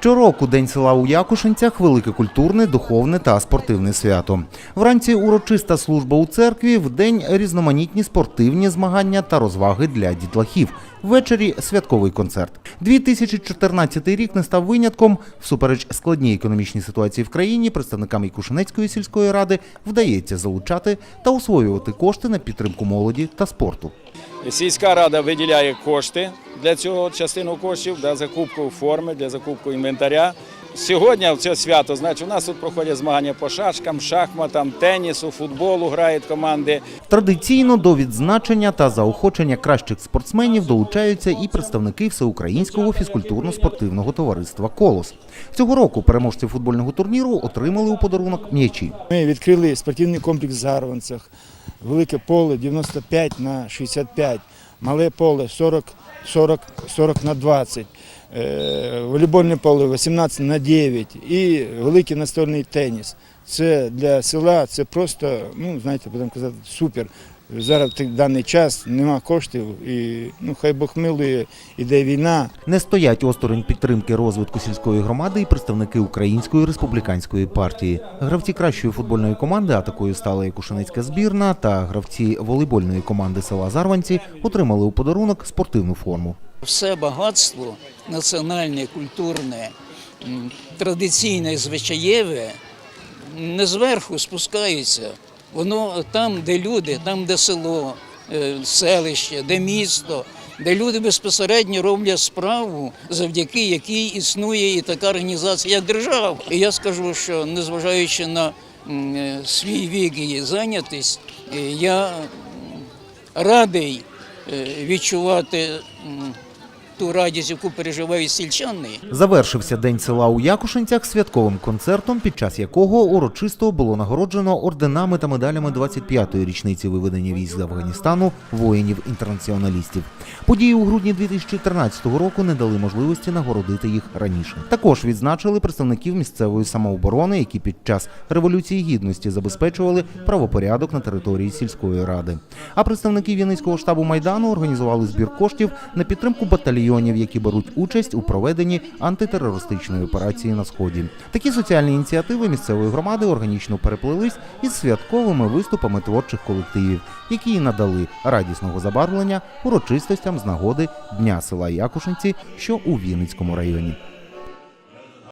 Щороку День села у Якушинцях велике культурне, духовне та спортивне свято. Вранці урочиста служба у церкві, вдень різноманітні спортивні змагання та розваги для дітлахів. Ввечері святковий концерт. 2014 рік не став винятком. Всупереч складній економічній ситуації в країні, представникам Якушинецької сільської ради вдається залучати та освоювати кошти на підтримку молоді та спорту. Сільська рада виділяє кошти для цього, частину коштів для закупку форми, для закупку інвентаря. Сьогодні в це свято, значить, у нас тут проходять змагання по шашкам, шахматам, тенісу, футболу грають команди. Традиційно до відзначення та заохочення кращих спортсменів долучаються і представники всеукраїнського фізкультурно-спортивного товариства Колос. Цього року переможці футбольного турніру отримали у подарунок м'ячі. Ми відкрили спортивний комплекс в Зарванцях, велике поле 95 на 65, мале поле 40, 40, 40 на 20, е, волейбольне поле 18 на 9 і великий настольний теніс. Це для села це просто, ну знаєте, будемо казати, супер. Зараз в даний час нема коштів і ну хай Бог милує, іде війна. Не стоять осторонь підтримки розвитку сільської громади і представники Української республіканської партії. Гравці кращої футбольної команди, а такою стала Якушинецька збірна, та гравці волейбольної команди села Зарванці отримали у подарунок спортивну форму. все багатство національне, культурне, традиційне, звичаєве не зверху спускається. Воно там, де люди, там, де село, е, селище, де місто, де люди безпосередньо роблять справу, завдяки якій існує і така організація, як держава. І я скажу, що незважаючи на е, свій вік і зайнятість, е, я радий відчувати ту радість, яку переживають сільчани. Завершився день села у Якушинцях святковим концертом, під час якого урочисто було нагороджено орденами та медалями 25-ї річниці виведення військ з Афганістану воїнів-інтернаціоналістів. Події у грудні 2014 року не дали можливості нагородити їх раніше. Також відзначили представників місцевої самооборони, які під час революції гідності забезпечували правопорядок на території сільської ради. А представники Вінницького штабу майдану організували збір коштів на підтримку батальйонів, які беруть участь у проведенні антитерористичної операції на сході. Такі соціальні ініціативи місцевої громади органічно переплились із святковими виступами творчих колективів, які і надали радісного забарвлення урочистостям з нагоди Дня села Якушинці, що у Вінницькому районі.